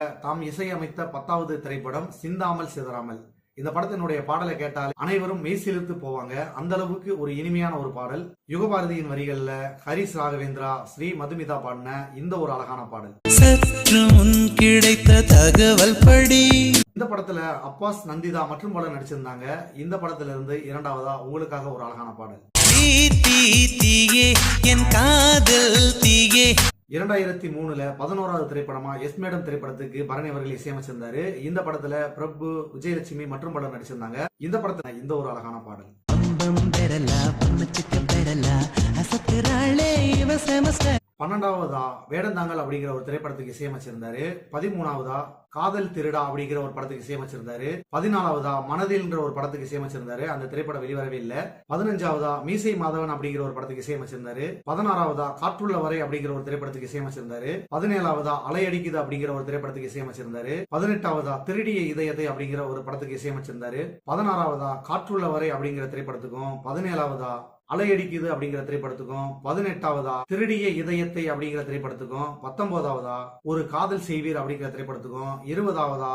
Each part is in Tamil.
தாம் இசையமைத்த பத்தாவது திரைப்படம் சிந்தாமல் சிதறாமல். இந்த படத்தினுடைய பாடலை கேட்டால் அனைவரும் மெய்சிலிர்த்து போவாங்க. அந்த அளவுக்கு ஒரு இனிமையான ஒரு பாடல். யுகபாரதியின் வரிகள்ல ஹரிஸ் ராகவேந்திரா ஸ்ரீ மதுமிதா பாடின இந்த ஒரு அழகான பாடல். கிடைத்த தகவல் படி. இந்த படத்துல அப்பாஸ் நந்திதா மற்றும் பலர் நடிச்சிருந்தாங்க. இந்த படத்துல இருந்து இரண்டாவதா உங்களுக்காக ஒரு அழகான பாடல். என் காதல் இரண்டாயிரத்தி மூணுல பதினோராவது திரைப்படமா எஸ் மேடம் திரைப்படத்துக்கு பரணி அவர்கள் இசையமைச்சிருந்தாரு. இந்த படத்துல பிரபு விஜயலட்சுமி மற்றும் பலர் நடிச்சிருந்தாங்க. இந்த படத்துல இந்த ஒரு அழகான பாடல். பெறலா பெறலா அசத்துறாளே இவ செமஸ்டர். பன்னெண்டாவதா வேடந்தாங்கல் அப்படிங்கிற ஒரு திரைப்படத்துக்கு இசையமைச்சிருந்தாரு. பதிமூணாவதா காதல் திருடா அப்படிங்கிற ஒரு படத்துக்கு இசையமைச்சிருந்தாரு. பதினாலாவதா மனதில்ன்ற ஒரு படத்துக்கு இசையமைச்சிருந்தாரு. அந்த திரைப்படம் வெளிவரவே இல்ல. பதினஞ்சாவதா மீசை மாதவன் அப்படிங்கிற ஒரு படத்துக்கு இசையமைச்சிருந்தாரு. பதினாறாவதா காற்றுள்ள வரை அப்படிங்கிற ஒரு திரைப்படத்துக்கு இசையமைச்சிருந்தாரு. பதினேழாவதா அலையடிக்குது அப்படிங்கிற ஒரு திரைப்படத்துக்கு இசையமைச்சிருந்தாரு. பதினெட்டாவதா திருடிய இதயத்தை அப்படிங்கிற ஒரு படத்துக்கு இசையமைச்சிருந்தாரு. பதினாறாவதா காற்றுள்ள வரை அப்படிங்கிற திரைப்படத்துக்கும் பதினேழாவதா அலையடிக்குது அப்படிங்கிற திரைப்படத்துக்கும் பதினெட்டாவதா? திருடிய இதயத்தை அப்படிங்கிற திரைப்படத்துக்கும் பத்தொன்பதாவதா? ஒரு காதல் செய்வீர் அப்படிங்கிற திரைப்படத்துக்கும் இருபதாவதா?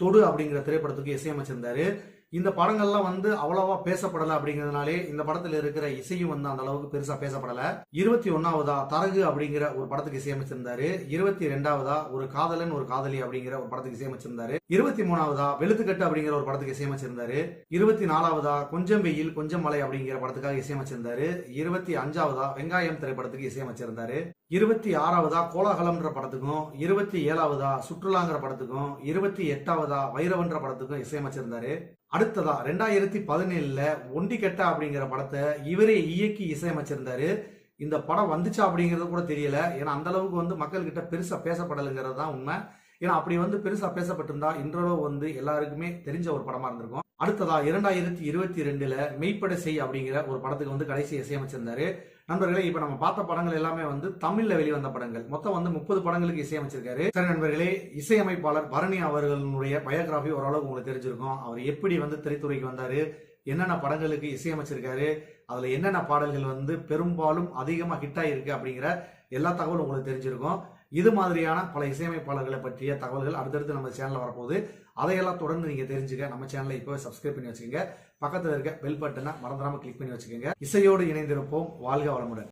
தொடு அப்படிங்கிற திரைப்படத்துக்கு இசையமைச்சிருந்தாரு இந்த படங்கள்லாம் வந்து அவ்வளவா பேசப்படல அப்படிங்கிறதுனாலே இந்த படத்துல இருக்கிற இசையும் வந்து அந்த அளவுக்கு பெருசா பேசப்படல. இருபத்தி ஒன்னாவதா தரகு அப்படிங்கிற ஒரு படத்துக்கு இசையமைச்சிருந்தாரு. இருபத்தி ரெண்டாவதா ஒரு காதலன் ஒரு காதலி அப்படிங்கிற ஒரு படத்துக்கு இசையமைச்சிருந்தாரு. இருபத்தி மூணாவதா வெளுத்துக்கட்டு அப்படிங்கிற ஒரு படத்துக்கு இசையமைச்சிருந்தாரு. இருபத்தி நாலாவதா கொஞ்சம் வெயில் கொஞ்சம் மலை அப்படிங்கிற படத்துக்காக இசையமைச்சிருந்தாரு. இருபத்தி அஞ்சாவதா வெங்காயம் திரைப்படத்துக்கு இசையமைச்சிருந்தாரு. இருபத்தி ஆறாவதா கோலாகலம்ன்ற படத்துக்கும் இருபத்தி ஏழாவதா சுற்றுலாங்கிற படத்துக்கும் இருபத்தி எட்டாவதா வைரவன்ற படத்துக்கும் இசையமைச்சிருந்தாரு. அடுத்ததா ரெண்டாயிரத்தி பதினேழுல ஒண்டிக்கெட்ட அப்படிங்கிற படத்தை இவரே இயக்கி இசையமைச்சிருந்தாரு. இந்த படம் வந்துச்சா அப்படிங்கிறது கூட தெரியல. ஏன்னா அந்த அளவுக்கு வந்து மக்கள்கிட்ட பெருசா பேசப்படலைங்கிறது தான் உண்மை. ஏன்னா அப்படி வந்து பெருசா பேசப்பட்டிருந்தா இன்றளவு வந்து எல்லாருக்குமே தெரிஞ்ச ஒரு படமா இருந்திருக்கும். அடுத்ததா இரண்டாயிரத்தி இருபத்தி ரெண்டுல மெய்ப்பட செய் அப்படிங்கிற ஒரு படத்துக்கு வந்து கடைசி இசையமைச்சிருந்தாரு. நண்பர்களே இப்ப நம்ம பார்த்த படங்கள் எல்லாமே வந்து தமிழ்ல வெளிவந்த படங்கள். மொத்தம் வந்து முப்பது படங்களுக்கு இசையமைச்சிருக்காரு. சரி நண்பர்களே இசையமைப்பாளர் பரணி அவர்களுடைய பயோகிராஃபி ஓரளவுக்கு உங்களுக்கு தெரிஞ்சிருக்கும். அவர் எப்படி வந்து திரைத்துறைக்கு வந்தாரு என்னென்ன படங்களுக்கு இசையமைச்சிருக்காரு அதுல என்னென்ன பாடல்கள் வந்து பெரும்பாலும் அதிகமா ஹிட் ஆயிருக்கு அப்படிங்கிற எல்லா தகவலும் உங்களுக்கு தெரிஞ்சிருக்கும். இது மாதிரியான பல இசையமைப்பாளர்களை பற்றிய தகவல்கள் அடுத்தடுத்து நம்ம சேனலில் வரப்போகுது. அதையெல்லாம் தொடர்ந்து நீங்க தெரிஞ்சுக்க நம்ம சேனலை இப்போ சப்ஸ்கிரைப் பண்ணி வச்சுக்கோங்க. பக்கத்தில் இருக்க பெல் பட்டனை மறந்துடாம கிளிக் பண்ணி வச்சுக்கோங்க. இசையோடு இணைந்திருப்போம். வாழ்க வளமுடன்.